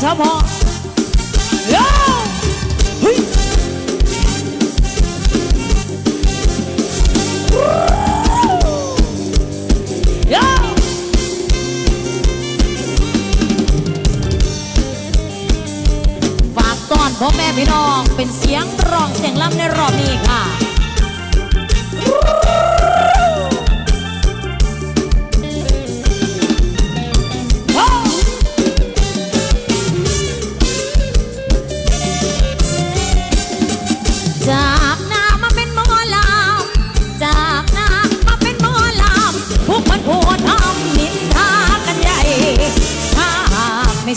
เฉพาะโย่เฮ้ยโย่ฝากต้อนพ่อแม่พี่น้องเป็นเสียงร้องเสียงล่ำในรอบนี้ค่ะ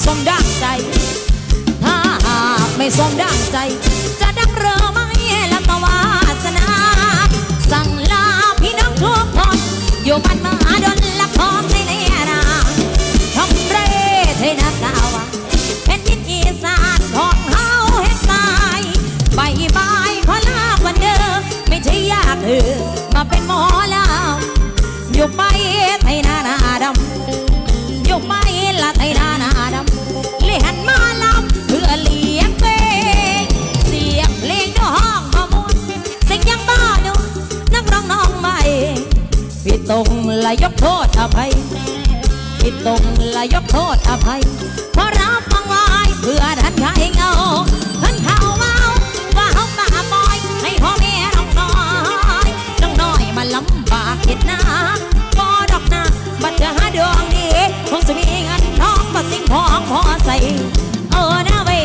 ม่สมดังใจ ถ้าหากไม่สมดังใจ จะดังเรือไม่ละตวาสนา สั่งลาพี่น้องทุกคนอยู่บ้านมหาดลละของในเนนาทำเรเทนากาวาเป็นดินอีสานของเฮาเฮ็ดตายบายบายขอลาวันเดิมไม่ใช่ยากเออมาเป็นหมอลำอยู่ไป พี่ตรงละยกโทษอภัยพี่ตรงละยกโทษอภัยเพราะรับฟังไว้เพื่อดันใครเงาท่านเขาเมาว่าเขาตาบอย ให้พ่อแม่น้องน้อยน้องน้อยมาลำบากเห็นหน้าบ่ดอกนาบัดเธอหาดวงดีคงจะมีเงินทองบัดสิ่งของพอใส่เออนะเว้ย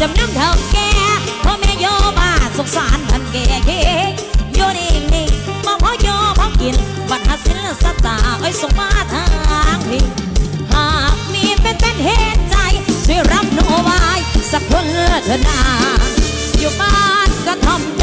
จำนำเท่าแก เธอนาอยู่บ้านก็ทำ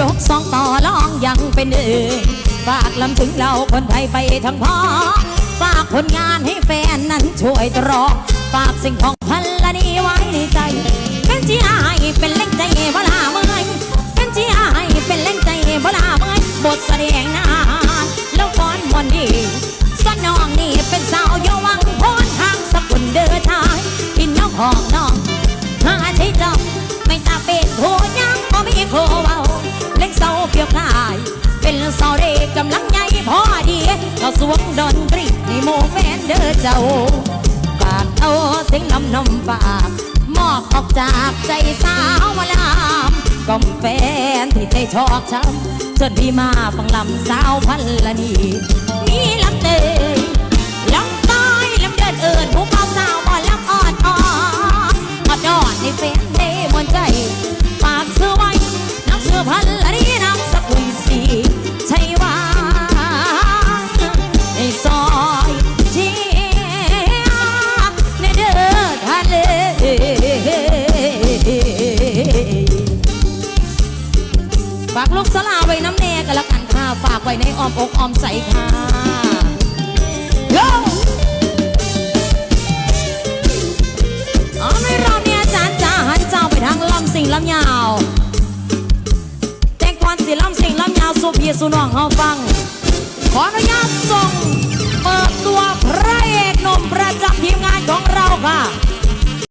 ยกสองต่อลองยังเป็นเอ่ยฝากลำถึงเราคนไทยไปทั้งพ่อฝากผลงานให้แฟนนั้นช่วยตรอฝากสิ่งของพันละนี้ไว้ในใจ เป็นที่อายเป็นเล่งใจเวลาเมื่อยเป็นที่อายเป็นเล่งใจเวลาเมื่อยบทแสดงน้า สาวเด็กกำลังใหญ่พอดีก็สวงดนตรีในโมแฟนเด้อเจ้าฝากเอาเสียงลำนำฝากมอบออกจากใจสาวมาลามก็แฟนที่ใจชอกช้ำจนพี่มาฟังลำสาวพันละนีมีลำเตย ลูกสลาไว้น้ำแน่กันละกันค่ะฝากไว้ในอ้อมอกอ้อมใจค่ะโยอ๋อไม่รอเนี่ยจานจ้าหันเจ้าไปทางลำสิงลำยาว แตงกวอนสีลำสิงลำยาวสุพีสุนองเฮาฟัง ขออนุญาตส่งเปิดตัวพระเอกหนุ่มประจำทีมงานของเราค่ะ